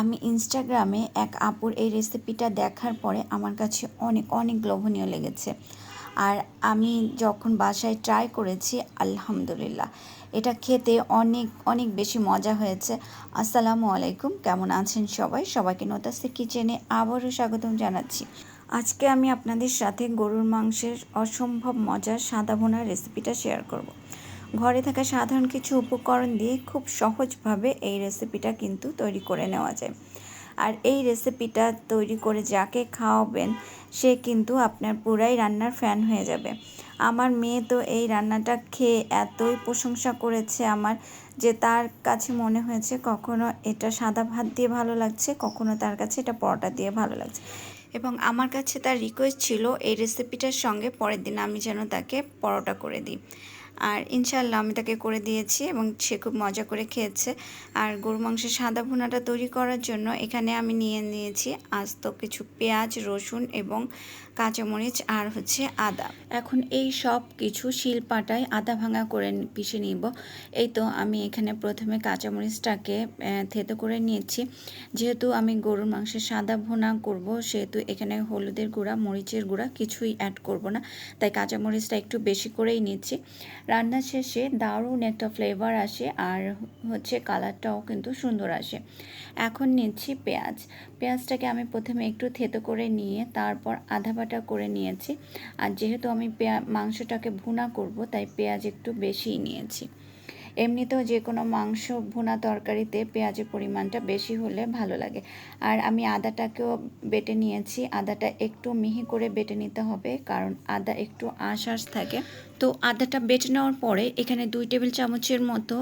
আমি ইনস্টাগ্রামে এক আপুর এই রেসিপিটা দেখার পরে আমার কাছে অনেক অনেক লোভনীয় লেগেছে। আর আমি যখন বাসায় ট্রাই করেছি, আলহামদুলিল্লাহ। এটা খেতে অনেক অনেক বেশি মজা হয়েছে। আসসালামু আলাইকুম, কেমন আছেন সবাই? সবাইকে নতাসের কিচেনে আবারও স্বাগতম জানাচ্ছি। আজকে আমি আপনাদের সাথে গরুর মাংসের অসম্ভব মজার সাদা ভোনার রেসিপিটা শেয়ার করব। ঘরে থাকা সাধারণ কিছু উপকরণ দিয়ে খুব সহজভাবে এই রেসিপিটা কিন্তু তৈরি করে নেওয়া যায়। আর এই রেসিপিটা তৈরি করে যাকে খাওয়াবেন, সে কিন্তু আপনার পুরাই রান্নার ফ্যান হয়ে যাবে। আমার মেয়ে তো এই রান্নাটা খেয়ে এতই প্রশংসা করেছে আমার যে তার কাছে মনে হয়েছে কখনো এটা সাদা ভাত দিয়ে ভালো লাগছে, কখনো তার কাছে এটা পরোটা দিয়ে ভালো লাগছে। এবং আমার কাছে তার রিকোয়েস্ট ছিল এই রেসিপিটার সঙ্গে পরের দিন আমি যেন তাকে পরোটা করে দিই। আর ইনশাল্লাহ আমি তাকে করে দিয়েছি এবং সে খুব মজা করে খেয়েছে। আর গরু মাংসের সাদা ভুনাটা তৈরি করার জন্য এখানে আমি নিয়ে নিয়েছি আস্ত কিছু পেঁয়াজ, রসুন এবং কাঁচামরিচ আর হচ্ছে আদা। এখন এই সব কিছু শিলপাটায় আদা ভাঙা করে পিষে নিব। এই তো আমি এখানে প্রথমে কাঁচামরিচটাকে থেতো করে নিয়েছি। যেহেতু আমি গরুর মাংসের সাদা ভুনা করব, সেহেতু এখানে হলুদের গুঁড়া, মরিচের গুঁড়া কিছুই অ্যাড করব না। তাই কাঁচামরিচটা একটু বেশি করেই নিচ্ছি। রান্না শেষে দারুণ একটা ফ্লেভার আসে আর হচ্ছে কালারটাও কিন্তু সুন্দর আসে। এখন নিচ্ছি পেঁয়াজ। পেঁয়াজটাকে আমি প্রথমে একটু থেতো করে নিয়ে তারপর আধা বাটা করে নিয়েছি। আর যেহেতু আমি পেঁয়া, মাংসটাকে ভুনা করব, তাই পেঁয়াজ একটু বেশিই নিয়েছি। এমনিতেও যে কোনো মাংস ভুনা তরকারিতে পেঁয়াজের পরিমাণটা বেশি হলে ভালো লাগে। আর আমি আদাটাকেও বেটে নিয়েছি। আদাটা একটু মিহি করে বেটে নিতে হবে, কারণ আদা একটু আশ আশ থাকে। তো আদাটা বেটে নেওয়ার পরে এখানে দুই টেবিল চামচের মতো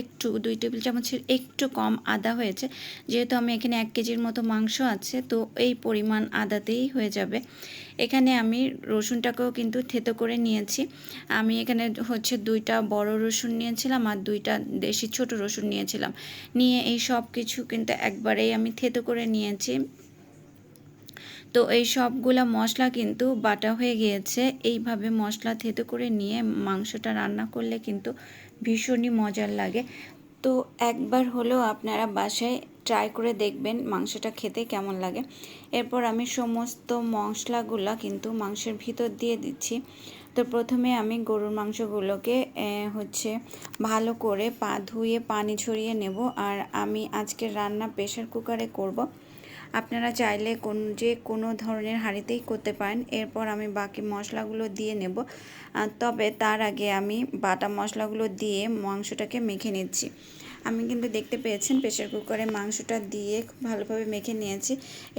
একটু, দুই টেবিল চামচের একটু কম আদা হয়েছে। যেহেতু আমি এখানে এক কেজির মতো মাংস আছে, তো এই পরিমাণ আদাতেই হয়ে যাবে। এখানে আমি রসুনটাকেও কিন্তু থেতো করে নিয়েছি। আমি এখানে হচ্ছে দুইটা বড় রসুন নিয়েছিলাম আর দুইটা দেশি ছোট রসুন নিয়েছিলাম। নিয়ে এই সব কিছু কিন্তু একবারেই আমি থেতো করে নিয়েছি। তো এই সবগুলা মশলা কিন্তু বাটা হয়ে গিয়েছে। এইভাবে মশলা থেতো করে নিয়ে মাংসটা রান্না করলে কিন্তু ভীষণই মজার লাগে। তো একবার হলেও আপনারা বাসায় ট্রাই করে দেখবেন মাংসটা খেতে কেমন লাগে। এরপর আমি সমস্ত মশলাগুলো কিন্তু মাংসের ভিতর দিয়ে দিচ্ছি। তো প্রথমে আমি গরুর মাংসগুলোকে হচ্ছে ভালো করে পা ধুয়ে পানি ছড়িয়ে নেব। আর আমি আজকে রান্না প্রেশার কুকারে করব। আপনারা চাইলে কোন, যে কোনো ধরনের হাঁড়িতেই করতে পারেন। এরপর আমি বাকি মশলাগুলো দিয়ে নেব। তবে তার আগে আমি বাটা মশলাগুলো দিয়ে মাংসটাকে মেখে নিচ্ছি। আমি কিন্তু দেখতে পেয়েছেন প্রেশার কুকারে মাংসটা দিয়ে ভালোভাবে মেখে নিয়েছি।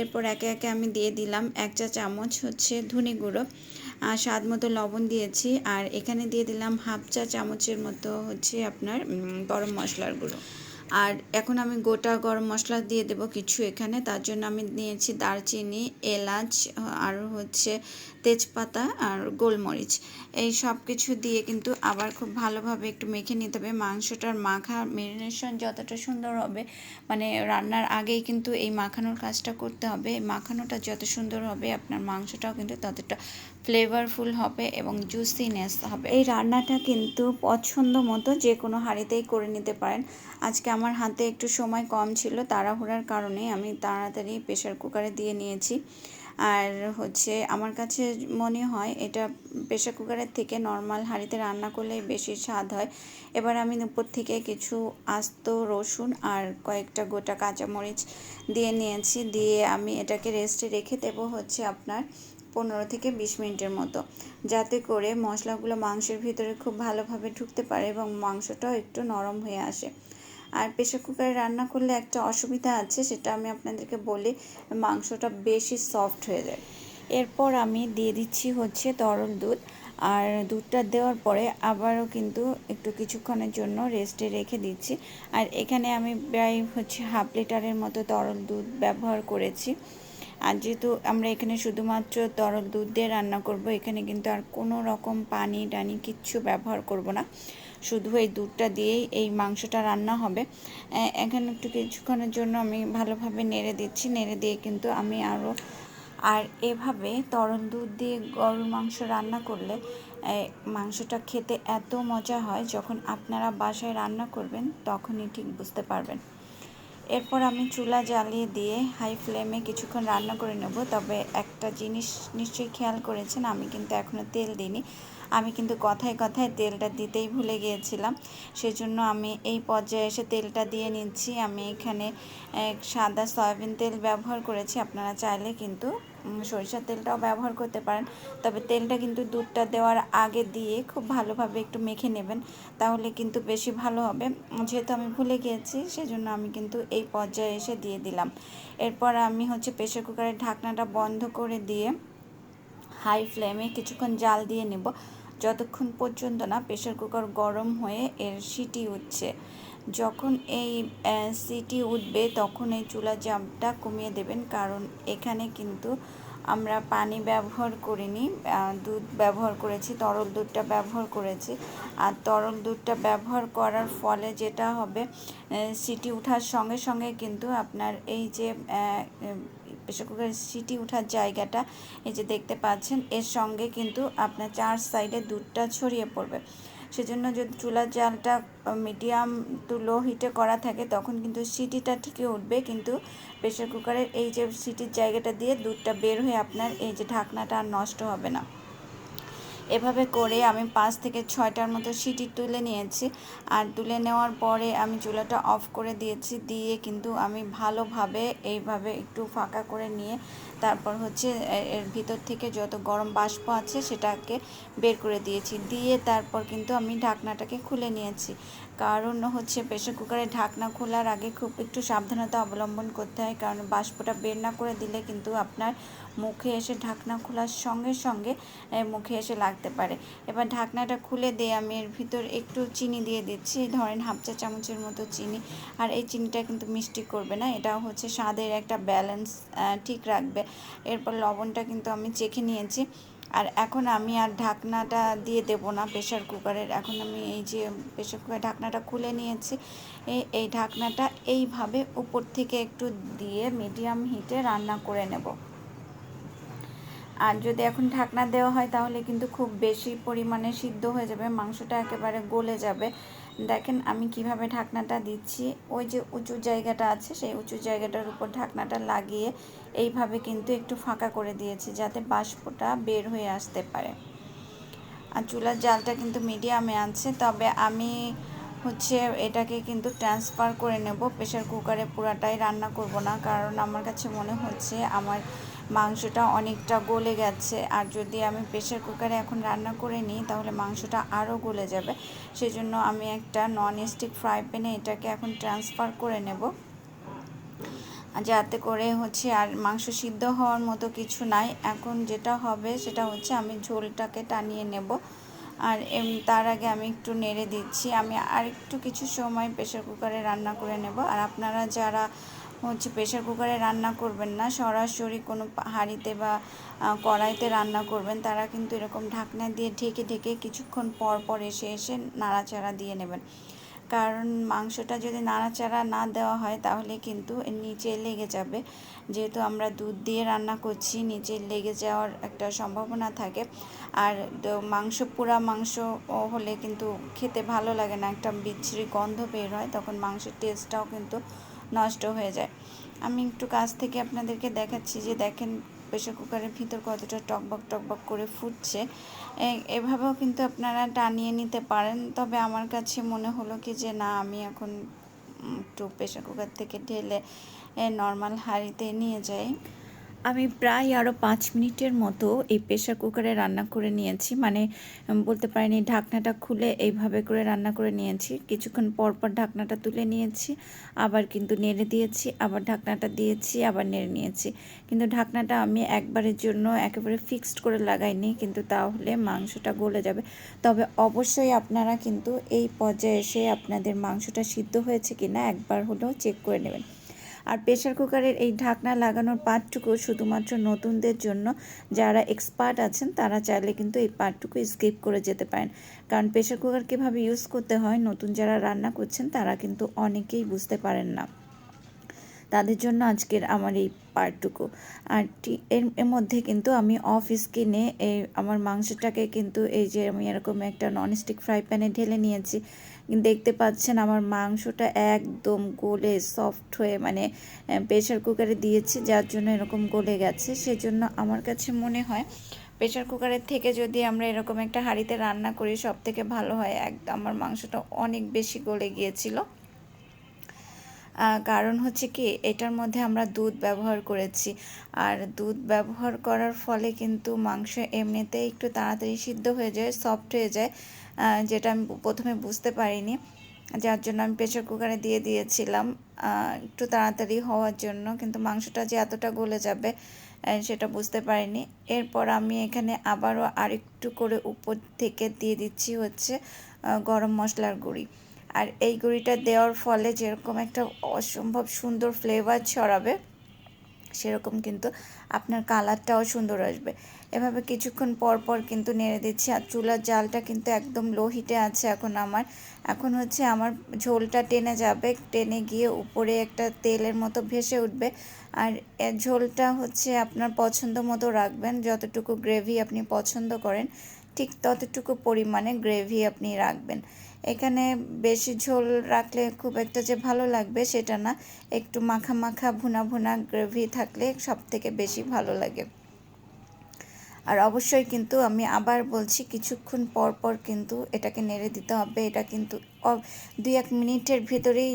এরপর একে একে আমি দিয়ে দিলাম এক চা চামচ হচ্ছে ধনে গুঁড়ো। আর স্বাদ মতো লবণ দিয়েছি। আর এখানে দিয়ে দিলাম হাফ চা চামচের মতো হচ্ছে আপনার গরম মশলার গুঁড়ো। আর এখন আমি গোটা গরম মশলা দিয়ে দেব কিছু এখানে। তার জন্য আমি নিয়েছি দারচিনি, এলাচ, আর হচ্ছে তেজপাতা আর গোলমরিচ। এই সব কিছু দিয়ে কিন্তু আবার খুব ভালোভাবে একটু মেখে নিতে হবে। মাংসটার মাখা মেরিনেশন যতটা সুন্দর হবে মানে রান্নার আগেই কিন্তু এই মাখানোর কাজটা করতে হবে। মাখানোটা যত সুন্দর হবে, আপনার মাংসটাও কিন্তু ততটা ফ্লেভারফুল হবে এবং জুসিনেস হবে। এই রান্নাটা কিন্তু পছন্দ মতো যে কোনো হাঁড়িতেই করে নিতে পারেন। আজকে আমার হাতে একটু সময় কম ছিল, তাড়াহুড়ার কারণে আমি তাড়াতাড়ি প্রেশার কুকারে দিয়ে নিয়েছি। আর হচ্ছে আমার কাছে মনে হয় এটা প্রেশার কুকারের থেকে নর্মাল হাঁড়িতে রান্না করলে বেশি স্বাদ হয়। এবার আমি উপর থেকে কিছু আস্ত রসুন আর কয়েকটা গোটা কাঁচামরিচ দিয়ে নিয়েছি। দিয়ে আমি এটাকে রেস্টে রেখে দেবো হচ্ছে আপনার পনেরো থেকে বিশ মিনিটের মতো, যাতে করে মশলাগুলো মাংসের ভিতরে খুব ভালোভাবে ঢুকতে পারে এবং মাংসটাও একটু নরম হয়ে আসে। আর প্রেশার কুকারে রান্না করলে একটা অসুবিধা আছে, সেটা আমি আপনাদেরকে বলি, মাংসটা বেশি সফট হয়ে যায়। এরপর আমি দিয়ে দিচ্ছি হচ্ছে তরল দুধ। আর দুধটা দেওয়ার পরে আবারও কিন্তু একটু কিছুক্ষণের জন্য রেস্টে রেখে দিচ্ছি। আর এখানে আমি প্রায় হচ্ছে হাফ লিটারের মতো তরল দুধ ব্যবহার করেছি। আর যেহেতু আমরা এখানে শুধুমাত্র তরল দুধ দিয়ে রান্না করব, এখানে কিন্তু আর কোনো রকম পানি টানি কিচ্ছু ব্যবহার করব না। শুধু এই দুধটা দিয়েই এই মাংসটা রান্না হবে। এখানে একটু কিছুক্ষণের জন্য আমি ভালোভাবে নেড়ে দিচ্ছি। নেড়ে দিয়ে কিন্তু আমি আরও আর এভাবে তরল দুধ দিয়ে গরুর মাংস রান্না করলে মাংসটা খেতে এত মজা হয়, যখন আপনারা বাসায় রান্না করবেন, তখনই ঠিক বুঝতে পারবেন। এরপর আমি চুলা জ্বালিয়ে দিয়ে হাই ফ্লেমে কিছুক্ষণ রান্না করে নেব। তবে একটা জিনিস নিশ্চয়ই খেয়াল করেছেন, আমি কিন্তু এখনও তেল দিইনি। আমি কিন্তু কথায় কথায় তেলটা দিতেই ভুলে গিয়েছিলাম। সেজন্য আমি এই পর্যায়ে এসে তেলটা দিয়ে নিচ্ছি। আমি এখানে সাদা সয়াবিন তেল ব্যবহার করেছি। আপনারা চাইলে কিন্তু সরিষার তেলটাও ব্যবহার করতে পারেন। তবে তেলটা কিন্তু দুধটা দেওয়ার আগে দিয়ে খুব ভালোভাবে একটু মেখে নেবেন, তাহলে কিন্তু বেশি ভালো হবে। যেহেতু আমি ভুলে গিয়েছি, সেজন্য আমি কিন্তু এই পর্যায়ে এসে দিয়ে দিলাম। এরপর আমি হচ্ছে প্রেশার কুকারের ঢাকনাটা বন্ধ করে দিয়ে হাই ফ্লেমে কিছুক্ষণ জাল দিয়ে নেব। যতক্ষণ পর্যন্ত না প্রেশার কুকার গরম হয়ে এর সিটি উঠছে। যখন এই সিটি উঠবে তখন এই চুলা জামটা কমিয়ে দেবেন। কারণ এখানে কিন্তু আমরা পানি ব্যবহার করিনি দুধ ব্যবহার করেছি, তরল দুধটা ব্যবহার করেছি। আর তরল দুধটা ব্যবহার করার ফলে যেটা হবে সিটি উঠার সঙ্গে সঙ্গে কিন্তু আপনার এই যে প্রেশার কুকারের সিটি ওঠার জায়গাটা, এই যে দেখতে পাচ্ছেন, এর সঙ্গে কিন্তু আপনার চার সাইডে দুধটা ছড়িয়ে পড়বে। সেজন্য যদি চুলার জালটা মিডিয়াম টু লো হিটে করা থাকে, তখন কিন্তু সিটিটা ঠিকই উঠবে। কিন্তু প্রেশার কুকারের এই যে সিটির জায়গাটা দিয়ে দুধটা বের হয়ে আপনার এই যে ঢাকনাটা আর নষ্ট হবে না। এভাবে করে আমি পাঁচ থেকে ছয়টার মতো সিটি তুলে নিয়েছি। আর তুলে নেওয়ার পরে আমি চুলাটা অফ করে দিয়েছি। দিয়ে কিন্তু আমি ভালোভাবে এইভাবে একটু ফাঁকা করে নিয়ে তারপর হচ্ছে এর ভিতর থেকে যত গরম বাষ্প আছে সেটাকে বের করে দিয়েছি। দিয়ে তারপর কিন্তু আমি ঢাকনাটাকে খুলে নিয়েছি। কারণ হচ্ছে প্রেশার কুকারে ঢাকনা খোলার আগে খুব একটু সাবধানতা অবলম্বন করতে হয়। কারণ বাষ্পটা বের না করে দিলে কিন্তু আপনার মুখে এসে ঢাকনা খোলার সঙ্গে সঙ্গে মুখে এসে লাগতে পারে। এবার ঢাকনাটা খুলে দিয়ে আমি এর ভিতর একটু চিনি দিয়ে দিচ্ছি। ধরেন হাফ চা চামচের মতো চিনি। আর এই চিনিটা কিন্তু মিষ্টি করবে না। এটা হচ্ছে স্বাদের একটা ব্যালেন্স ঠিক রাখবে। এরপর লবণটা কিন্তু আমি চেখে নিয়েছি। আর এখন আমি আর ঢাকনাটা দিয়ে দেব না প্রেশার কুকারের। এখন আমি এই যে প্রেশার কুকার ঢাকনাটা খুলে নিয়েছি। এই এই ঢাকনাটা এইভাবে উপর থেকে একটু দিয়ে মিডিয়াম হিটে রান্না করে নেব। আর যদি এখন ঢাকনা দেওয়া হয় তাহলে কিন্তু খুব বেশি পরিমাণে সিদ্ধ হয়ে যাবে, মাংসটা একেবারে গলে যাবে। দেখেন আমি কীভাবে ঢাকনাটা দিচ্ছি। ওই যে উঁচু জায়গাটা আছে, সেই উঁচু জায়গাটার উপর ঢাকনাটা লাগিয়ে এইভাবে কিন্তু একটু ফাঁকা করে দিয়েছি যাতে বাষ্পটা বের হয়ে আসতে পারে। আর চুলার জালটা কিন্তু মিডিয়ামে আছে, তবে আমি হচ্ছে এটাকে কিন্তু ট্রান্সফার করে নেব। প্রেশার কুকারে পুরাটাই রান্না করব না, কারণ আমার কাছে মনে হচ্ছে আমার মাংসটা অনেকটা গলে গেছে। আর যদি আমি প্রেশার কুকারে এখন রান্না করে নিই, তাহলে মাংসটা আরও গলে যাবে। সেজন্য আমি একটা নন স্টিক ফ্রাই প্যানে এটাকে এখন ট্রান্সফার করে নেব। যাতে করে হচ্ছে আর মাংস সিদ্ধ হওয়ার মতো কিছু নাই। এখন যেটা হবে সেটা হচ্ছে আমি ঝোলটাকে টানিয়ে নেব। আর তার আগে আমি একটু নেড়ে দিচ্ছি। আমি আর একটু কিছু সময় প্রেশার কুকারে রান্না করে নেব। আর আপনারা যারা হচ্ছে প্রেশার কুকারে রান্না করবেন না। সরাসরি কোনো হাঁড়িতে বা কড়াইতে রান্না করবেন। তারা কিন্তু এরকম ঢাকনা দিয়ে ঢেকে ঢেকে কিছুক্ষণ পর পর এসে এসে নাড়াচাড়া দিয়ে নেবেন। কারণ মাংসটা যদি নাড়াচাড়া না দেওয়া হয়, তাহলে কিন্তু নিচে লেগে যাবে। যেহেতু আমরা দুধ দিয়ে রান্না করছি, নিচে লেগে যাওয়ার একটা সম্ভাবনা থাকে। আর মাংস, পুরা মাংস হলে কিন্তু খেতে ভালো লাগে না। একটা বিচ্ছিরি গন্ধ বের হয়, তখন মাংসের টেস্টটাও কিন্তু নষ্ট হয়ে যায়। আমি একটু কাছ থেকে আপনাদেরকে দেখাচ্ছি যে দেখেন প্রেশার কুকারের ভিতর কতটা টকবক টকবক করে ফুটছে। এভাবেও কিন্তু আপনারা টানিয়ে নিতে পারেন। তবে আমার কাছে মনে হলো কি যে না, আমি এখন একটু প্রেশার কুকার থেকে ঢেলে নর্মাল হাঁড়িতে নিয়ে যাই। আমি প্রায় আরও পাঁচ মিনিটের মতো এই প্রেশার কুকারে রান্না করে নিয়েছি। মানে বলতে পারিনি ঢাকনাটা খুলে এইভাবে করে রান্না করে নিয়েছি। কিছুক্ষণ পর পর ঢাকনাটা তুলে নিয়েছি, আবার কিন্তু নেড়ে দিয়েছি, আবার ঢাকনাটা দিয়েছি, আবার নেড়ে নিয়েছি। কিন্তু ঢাকনাটা আমি একবারের জন্য একেবারে ফিক্সড করে লাগাইনি, কিন্তু তাহলে মাংসটা গলে যাবে। তবে অবশ্যই আপনারা কিন্তু এই পর্যায়ে এসে আপনাদের মাংসটা সিদ্ধ হয়েছে কি না একবার হলেও চেক করে নেবেন। আর প্রেশার কুকারের এই ঢাকনা লাগানোর পার্টটুকু শুধুমাত্র নতুনদের জন্য। যারা এক্সপার্ট আছেন, তারা চাইলে কিন্তু এই পার্টটুকু স্কিপ করে যেতে পারেন। কারণ প্রেশার কুকার কীভাবে ইউজ করতে হয়, নতুন যারা রান্না করছেন, তারা কিন্তু অনেকেই বুঝতে পারেন না। তাদের জন্য আজকের আমার এই পার্টটুকু আর এর এর মধ্যে কিন্তু আমি অফ স্কিনে এই আমার মাংসটাকে কিন্তু এই যে আমি এরকম একটা ননস্টিক ফ্রাই প্যানে ঢেলে নিয়েছি। দেখতে পাচ্ছেন আমার মাংসটা একদম গলে সফট হয়ে মানে প্রেশার কুকারে দিয়েছি, যার জন্য এরকম গলে গেছে। সেজন্য আমার কাছে মনে হয় প্রেশার কুকারের থেকে যদি আমরা এরকম একটা হাঁড়িতে রান্না করি সব থেকে ভালো হয়। একদম আমার মাংসটা অনেক বেশি গলে গিয়েছিল। কারণ হচ্ছে কি, এটার মধ্যে আমরা দুধ ব্যবহার করেছি। আর দুধ ব্যবহার করার ফলে কিন্তু মাংস এমনিতেই একটু তাড়াতাড়ি সিদ্ধ হয়ে যায় সফট হয়ে যায় যেটা আমি প্রথমে বুঝতে পারিনি। যার জন্য আমি প্রেশার কুকারে দিয়ে দিয়েছিলাম একটু তাড়াতাড়ি হওয়ার জন্য। কিন্তু মাংসটা যে এতটা গলে যাবে সেটা বুঝতে পারিনি। এরপর আমি এখানে আবারও আরেকটু করে উপর থেকে দিয়ে দিচ্ছি হচ্ছে গরম মশলার গুঁড়ি। আর এই গুঁড়িটা দেওয়ার ফলে যেরকম একটা অসম্ভব সুন্দর ফ্লেভার ছড়াবে, সেরকম কিন্তু আপনার কালারটাও সুন্দর আসবে। এভাবে কিছুক্ষণ পর পর কিন্তু নেড়ে দিচ্ছি আর চুলার জালটা কিন্তু একদম লো হিটে আছে এখন আমার। এখন হচ্ছে আমার ঝোলটা টেনে যাবে, টেনে গিয়ে উপরে একটা তেলের মতো ভেসে উঠবে। আর ঝোলটা হচ্ছে আপনার পছন্দ মতো রাখবেন, যতটুকু গ্রেভি আপনি পছন্দ করেন, ঠিক ততটুকু পরিমাণে গ্রেভি আপনি রাখবেন। এখানে বেশি ঝোল রাখলে খুব একটা যে ভালো লাগবে সেটা না। একটু মাখা মাখা, ভুনা ভুনা গ্রেভি থাকলে সব থেকে বেশি ভালো লাগে। আর অবশ্যই কিন্তু আমি আবার বলছি, কিছুক্ষণ পর পর কিন্তু এটাকে নেড়ে দিতে হবে। এটা কিন্তু দুই এক মিনিটের ভিতরেই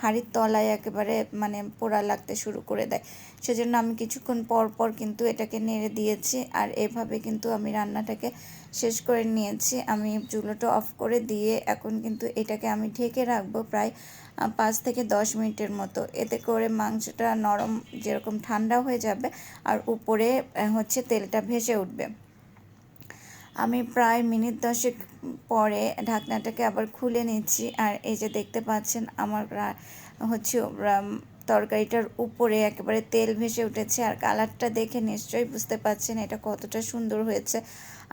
হাঁড়ির তলায় একেবারে মানে পোড়া লাগতে শুরু করে দেয়। সেজন্য আমি কিছুক্ষণ পর পর কিন্তু এটাকে নেড়ে দিয়েছি। আর এভাবে কিন্তু আমি রান্নাটাকে শেষ করে নিয়েছি। আমি চুলোটা অফ করে দিয়ে এখন কিন্তু এটাকে আমি ঢেকে রাখব প্রায় পাঁচ থেকে দশ মিনিটের মতো। এতে করে মাংসটা নরম যেরকম ঠান্ডা হয়ে যাবে আর উপরে হচ্ছে তেলটা ভেসে উঠবে। আমি প্রায় মিনিট দশেক পরে ঢাকনাটাকে আবার খুলে নিচ্ছি। আর এই যে দেখতে পাচ্ছেন আমার হচ্ছে তরকারিটার উপরে একেবারে তেল ভেসে উঠেছে আর কালারটা দেখে নিশ্চয়ই বুঝতে পারছেন এটা কতটা সুন্দর হয়েছে।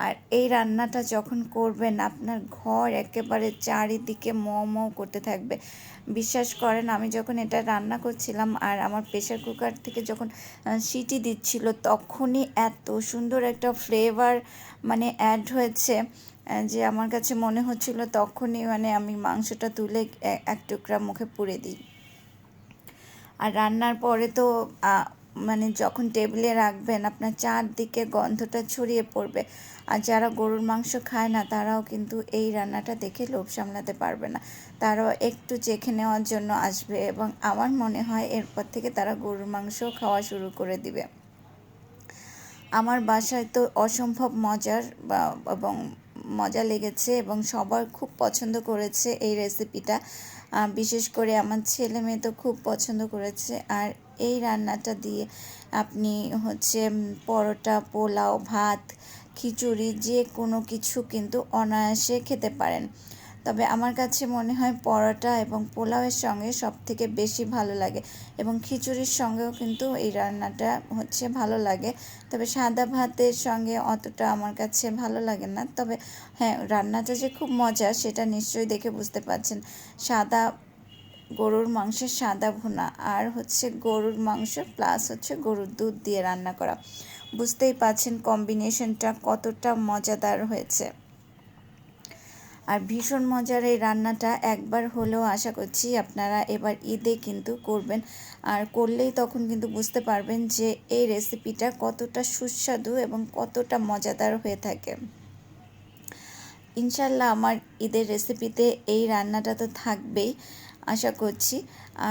আর এই রান্নাটা যখন করবেন, আপনার ঘর একেবারে চারিদিকে মৌ মৌ করতে থাকবে। বিশ্বাস করেন, আমি যখন এটা রান্না করছিলাম আর আমার প্রেশার কুকার থেকে যখন সিটি দিচ্ছিল, তখনই এত সুন্দর একটা ফ্লেভার মানে অ্যাড হয়েছে যে আমার কাছে মনে হচ্ছিল তখনই মানে আমি মাংসটা তুলে এক টুকরা মুখে পুড়ে দিই। আর রান্নার পরে তো মানে যখন টেবিলে রাখবেন, আপনার চারদিকে গন্ধটা ছড়িয়ে পড়বে। আর যারা গরুর মাংস খায় না, তারাও কিন্তু এই রান্নাটা দেখে লোভ সামলাতে পারবে না। তারাও একটু চেখে নেওয়ার জন্য আসবে এবং আমার মনে হয় এরপর থেকে তারা গরুর মাংস খাওয়া শুরু করে দিবে। আমার বাসায় তো অসম্ভব মজার এবং মজা লেগেছে এবং সবার খুব পছন্দ করেছে এই রেসিপিটা বিশেষ করে আমার ছেলে মেয়ে তো খুব পছন্দ করেছে। আর এই রান্নাটা দিয়ে আপনি হচ্ছে পরোটা, পোলাও, ভাত, খিচুড়ি যে কোনো কিছু কিন্তু অনায়াসে খেতে পারেন। তবে আমার কাছে মনে হয় পরোটা এবং পোলাওয়ের সঙ্গে সব থেকে বেশি ভালো লাগে এবং খিচুড়ির সঙ্গেও কিন্তু এই রান্নাটা হচ্ছে ভালো লাগে। তবে সাদা ভাতের সঙ্গে অতটা আমার কাছে ভালো লাগে না। তবে হ্যাঁ রান্নাটা যে খুব মজা সেটা নিশ্চয়ই দেখে বুঝতে পারছেন। সাদা গরুর মাংসের সাদা ভুনা আর হচ্ছে গরুর মাংস প্লাস হচ্ছে গরুর দুধ দিয়ে রান্না করা। বুঝতেই পারছেন কম্বিনেশনটা কতটা মজাদার হয়েছে। আর ভীষণ মজার এই রান্নাটা একবার হলেও আশা করছি আপনারা এবার ঈদে কিন্তু করবেন। আর করলেই তখন কিন্তু বুঝতে পারবেন যে এই রেসিপিটা কতটা সুস্বাদু এবং কতটা মজাদার হয়ে থাকে। ইনশাল্লাহ আমার ঈদের রেসিপিতে এই রান্নাটা তো থাকবেই। আশা করছি।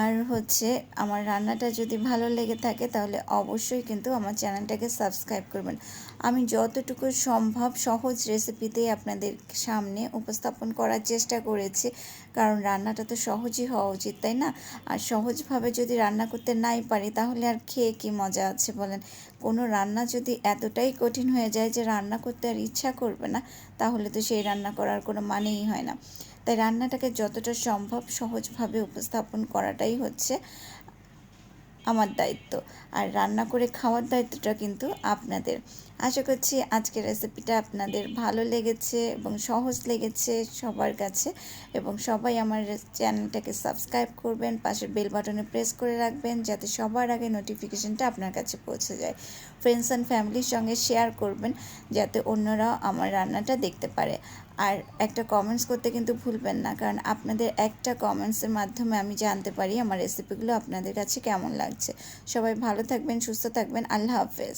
আর হচ্ছে আমার রান্নাটা যদি ভালো লেগে থাকে তাহলে অবশ্যই কিন্তু আমার চ্যানেলটাকে সাবস্ক্রাইব করবেন। আমি যতটুকু সম্ভব সহজ রেসিপিতেই আপনাদের সামনে উপস্থাপন করার চেষ্টা করেছি। কারণ রান্নাটা তো সহজই হওয়া উচিত, তাই না? আর সহজভাবে যদি রান্না করতে নাই পারি তাহলে আর খেয়ে কি মজা আছে বলেন? কোনো রান্না যদি এতটাই কঠিন হয়ে যায় যে রান্না করতে আর ইচ্ছা করবে না, তাহলে তো সেই রান্না করার কোনো মানেই হয় না। তাই রান্নাটাকে যতটা সম্ভব সহজভাবে উপস্থাপন করাটাই হচ্ছে আমার দায়িত্ব। আর রান্না করে খাওয়ার দায়িত্বটা কিন্তু আপনাদের। আশা করছি আজকের রেসিপিটা আপনাদের ভালো লেগেছে এবং সহজ লেগেছে সবার কাছে এবং সবাই আমার চ্যানেলটাকে সাবস্ক্রাইব করবেন, পাশের বেল বাটনে প্রেস করে রাখবেন যাতে সবার আগে নোটিফিকেশনটা আপনার কাছে পৌঁছে যায়। ফ্রেন্ডস অ্যান্ড ফ্যামিলির সঙ্গে শেয়ার করবেন যাতে অন্যরাও আমার রান্নাটা দেখতে পারে। আর একটা কমেন্টস করতে কিন্তু ভুলবেন না, কারণ আপনাদের একটা কমেন্টসের মাধ্যমে আমি জানতে পারি আমার রেসিপিগুলো আপনাদের কাছে কেমন লাগছে। সবাই ভালো থাকবেন, সুস্থ থাকবেন, আল্লাহ হাফেজ।